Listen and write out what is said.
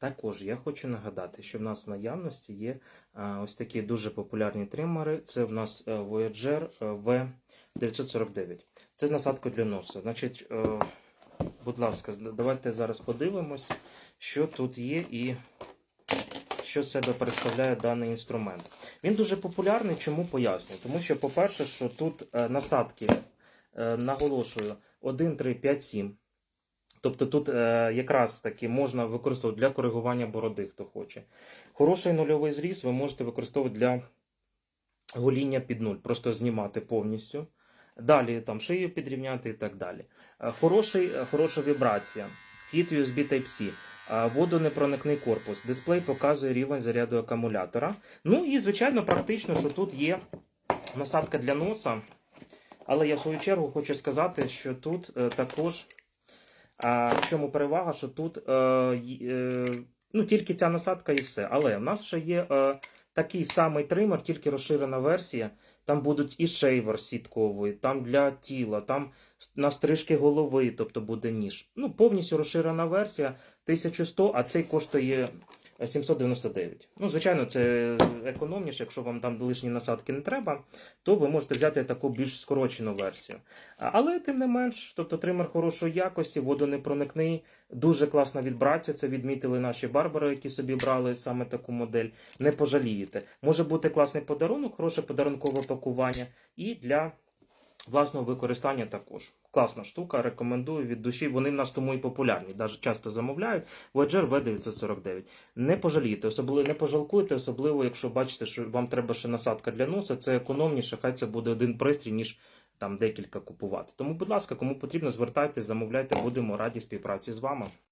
Також я хочу нагадати, що в нас в наявності є ось такі дуже популярні тримери. Це в нас е, Voyager е, V949. Це з насадкою для носа. Значить, е, будь ласка, давайте зараз подивимось, що тут є і що себе представляє даний інструмент. Він дуже популярний, чому пояснюю? Тому що, по-перше, що тут насадки, наголошую, 1, 3, 5, 7. Тобто тут е, якраз таки можна використовувати для коригування бороди, хто хоче. Хороший нульовий зріз ви можете використовувати для гоління під нуль, просто знімати повністю. Далі там шию підрівняти і так далі. Е, Хороший, е, хороша вібрація. Вхід USB Type-C. Е, Водонепроникний корпус. Дисплей показує рівень заряду акумулятора. Ну і, звичайно, практично, що тут є насадка для носа. Але я в свою чергу хочу сказати, що тут також а, в чому перевага, що тут е, е, ну, тільки ця насадка і все. Але в нас ще є е, такий самий тример, тільки розширена версія. Там будуть і шейвер сітковий, там для тіла, там на стрижки голови, тобто буде ніж. Ну, повністю розширена версія 1100, а цей коштує 799. Ну, звичайно, це економніше, якщо вам там лишні насадки не треба, то ви можете взяти таку більш скорочену версію. Але тим не менш, тобто тример хорошої якості, водонепроникний, дуже класна вібрація. Це відмітили наші барбари, які собі брали саме таку модель. Не пожалієте. Може бути класний подарунок, хороше подарункове пакування і для власного використання також. Класна штука, рекомендую від душі. Вони в нас тому і популярні. Навіть часто замовляють. Voyager V949. Не пожалієте, особливо не пожалкуйте, особливо, якщо бачите, що вам треба ще насадка для носа, це економніше, хай це буде один пристрій, ніж там декілька купувати. Тому, будь ласка, кому потрібно, звертайтесь, замовляйте, будемо раді співпраці з вами.